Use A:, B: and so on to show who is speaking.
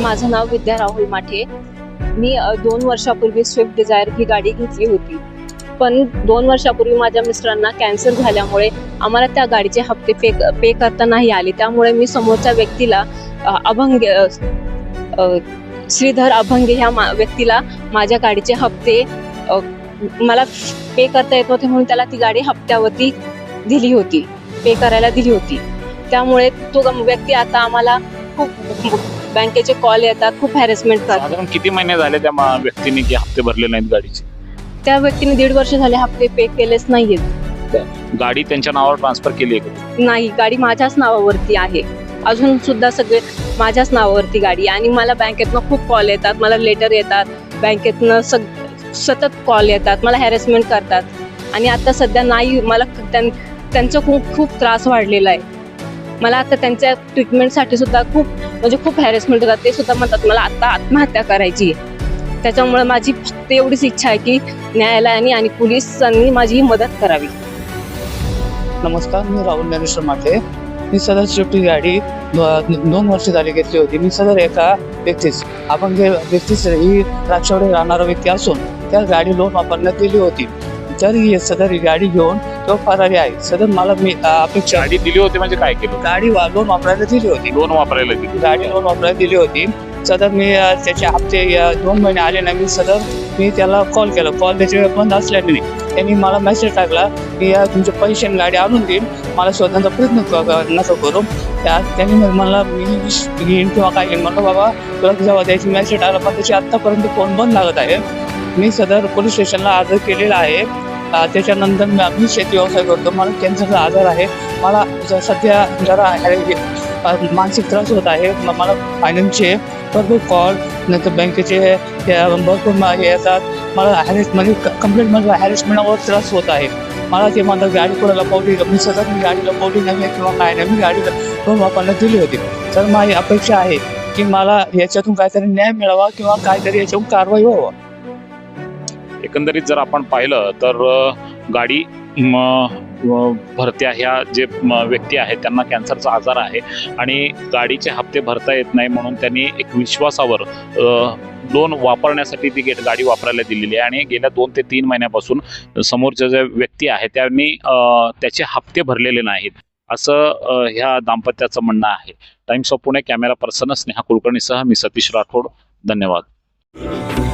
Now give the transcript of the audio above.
A: माझं नाव विद्या राहुल माठे. मी दोन वर्षापूर्वी स्विफ्ट डिझायर ही गाडी घेतली होती. पण दोन वर्षापूर्वी माझ्या मिस्टरांना कॅन्सर झाल्यामुळे आम्हाला त्या गाडीचे हप्ते पे पे करता नाही आले. त्यामुळे मी समोरच्या व्यक्तीला अभंग श्रीधर अभंगे ह्या मा- व्यक्तीला माझ्या गाडीचे हप्ते मला पे करता येत नव्हते म्हणून त्याला ती गाडी हप्त्यावरती दिली होती. पे करायला दिली होती. त्यामुळे तो व्यक्ती आता आम्हाला खूप बँकेचे कॉल येतात खूप हॅरेसमेंट करतात.
B: साधारण किती महिने झाले त्या मा- व्यक्तीने की हप्ते भरले नाहीत गाडीचे?
A: त्या व्यक्तीने दीड वर्ष झाले हप्ते पे केलेच नाहीयेत.
B: गाडी त्यांच्या नावावर ट्रान्सफर केली आहे का?
A: नाही गाडी माझ्याच नावावरती आहे. अजून सुद्धा सगळे माझ्याच नावावरती गाडी आहे. आणि मला बँकेतनं खूप कॉल येतात मला लेटर येतात. बँकेतनं सग सतत कॉल येतात मला हॅरेसमेंट करतात. आणि आता सध्या नाही मला त्यां- त्यांचं खूप खूप त्रास वाढलेला आहे. मला आता त्यांच्या ट्रीटमेंटसाठी सुद्धा खूप म्हणजे खूप हॅरेसमेंट होतात. ते सुद्धा म्हणतात मला आता आत्महत्या करायची आहे. त्याच्यामुळे माझी फक्त एवढीच इच्छा आहे की न्यायालयाने आणि पोलिसांनी माझी मदत करावी.
C: नमस्कार मी राहुल ज्ञानेश्वर माठे मी सदर शेवटी गाडी दोन वर्ष झाली घेतली होती. मी सदर एका व्यक्तीस आपण जे व्यक्तीस ही राक्षवाडे राहणारा व्यक्ती असून त्या गाडी लोन वापरण्यात गेली होती. तर ही सदर ही गाडी घेऊन तो फरारी आहे. सदर मला मी अपेक्षा
B: गाडी दिली होती म्हणजे काय केलं
C: गाडी वा- लोन वापरायला दिली होती.
B: दोन वापरायला दिली
C: गाडी लोन वापरायला दिली होती. सदर मी अ, त्याचे हप्ते अ, दोन महिने आले नाही. मी सदर मी त्याला कॉल केला. कॉल त्याचे बंद असल्याने त्यांनी मला मेसेज टाकला की या तुमचे पैसे आणि गाडी आणून देईन. मला शोधण्याचा प्रयत्न क- क- नका करू. त्या त्यांनी मग मला मी घेईन किंवा काय घेईन म्हणलं बाबा तुला जेव्हा द्यायची मेसेज आला पण त्याची आत्तापर्यंत फोन बंद लागत आहे. मी सदर पोलीस स्टेशनला अर्ज केलेला आहे. त्याच्यानंतर मी मी शेती व्यवसाय करतो. मला कॅन्सरचा आजार आहे. मला सध्या जरा मानसिक त्रास होत आहे. मला फायनान्सचे भरपूर कॉल नंतर बँकेचे भरपूर मा- हे येतात. मला हॅरेस म्हणजे कंप्लेंट म्हणजे हॅरेसमेंटवर त्रास होत आहे. मला ते म्हणतात गाडी कोणाला पावली मी सतत मी गाडी लपवली नाही आहे किंवा काय नाही. मी गाडी दोन वापरण्यात दिली होती. तर माझी अपेक्षा आहे की मला याच्यातून काहीतरी न्याय मिळावा किंवा काहीतरी याच्यातून कारवाई व्हावं.
B: एकंदरीत जर आपण पाहिलं तर गाडी भरत्या ह्या जे व्यक्ती आहेत त्यांना कॅन्सरचा आजार आहे आणि गाडीचे हप्ते भरता येत नाही म्हणून त्यांनी एक विश्वासावर लोन वापरण्यासाठी ती गेट गाडी वापरायला दिलेली आहे आणि गेल्या दोन ते तीन महिन्यापासून समोरच्या ज्या व्यक्ती आहे त्यांनी त्याचे हप्ते भरलेले नाहीत. असं ह्या दाम्पत्याचं म्हणणं आहे. Times of Pune camera person Sneha कुलकर्णीसह मी सतीश राठोड. धन्यवाद.